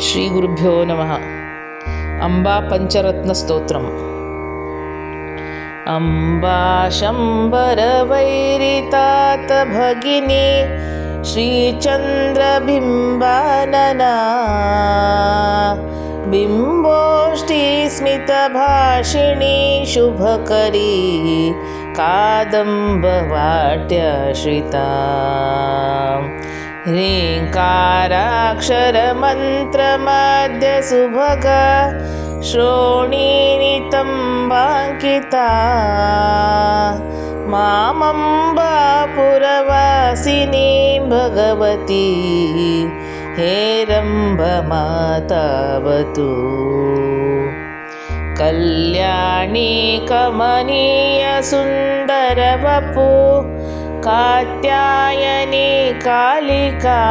श्रीगुरुभ्यो नमः. अम्बा पञ्चरत्नस्तोत्रम्. अम्बा शम्बरवैरितात भगिनी श्रीचन्द्रबिम्बानना. बिम्बोष्टिस्मितभाषिणी शुभकरी कादम्बवाट्यश्रिता ह्रीङ्काराक्षरमन्त्रमद्यसुभग श्रोणीनितम्बाङ्किता मामम्बापुरवासिनी भगवती हेरम्बमातावतु कल्याणी कमनीयसुन्दरवपु कात्यायनी कालिका।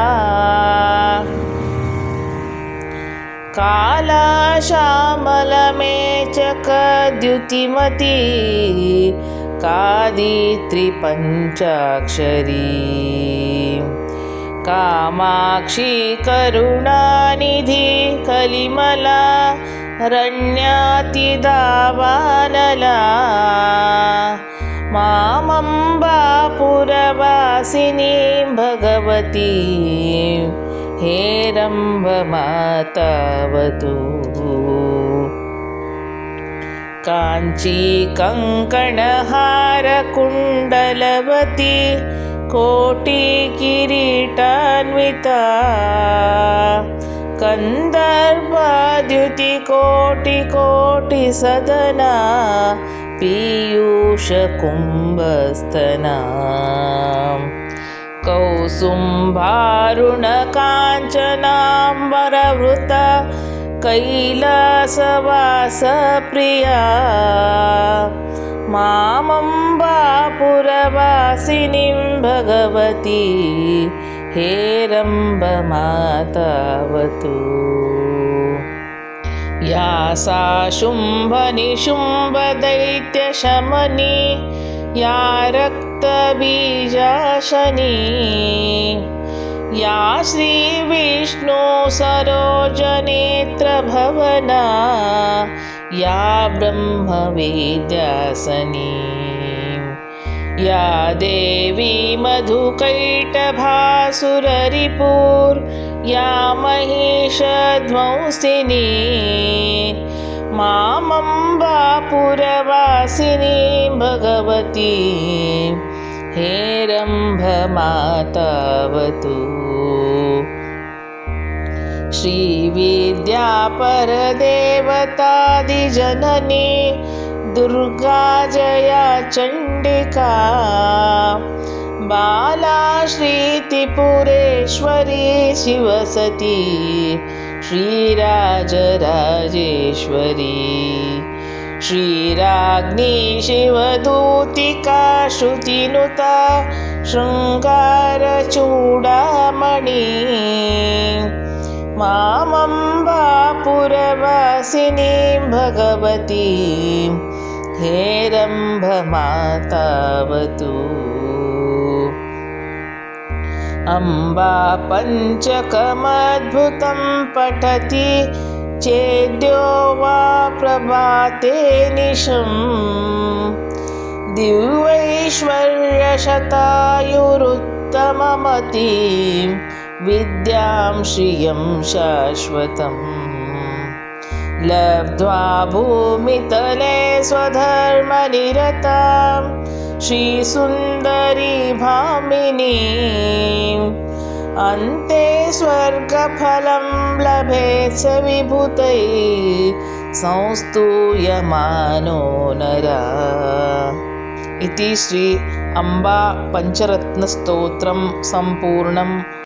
कालाशामलमेचकद्युतिमती कादित्रिपञ्चाक्षरी। कामाक्षी करुणानिधि कलिमला रण्यातिदावानला मामम्बापुरवासिनी भगवती हेरम्बमातावतु काञ्ची कङ्कणहारकुण्डलवती कोटिकिरीटान्विता कन्दर्पद्युतिकोटिकोटिसदना पीयूषकुम्भस्तना कौसुम्भारुणकाञ्चनाम्बरवृता कैलासवासप्रिया। मामम्बापुरवासिनीं भगवती। हेरम्बमातावतु या सा शुम्भनिशुम्भदैत्यशमनी या रक्तबीजाशनी या श्रीविष्णुसरोजनेत्रभवना या ब्रह्मवेद्यासनी या देवी मधुकैटभासुररिपुर् या महिषध्वंसिनी मामम्बापुरवासिनी भगवती हेरम्भमातावतु श्रीविद्यापरदेवतादिजननी दुर्गा जया चण्डिका बाला श्रीत्रिपुरेश्वरी शिवसती श्रीराजराजेश्वरी। श्रीराज्ञी शिवदूतिका श्रुतिनुता शृङ्गारचूडामणि। मामम्बापुरवासिनी भगवती हेरम्भमातावतु अम्बा पञ्चकमद्भुतं पठति चेद्यो वा प्रभाते निशं। दिव्यैश्वर्यशतायुरुत्तममतीं विद्यां श्रियं शाश्वतम्। लब्ध्वा भूमितले स्वधर्मनिरतां श्रीसुन्दरी भामिनी अन्ते स्वर्गफलं लभेत् स विभूतैः संस्तूयमानो नरा। इति श्री अम्बा पञ्चरत्नस्तोत्रं सम्पूर्णम्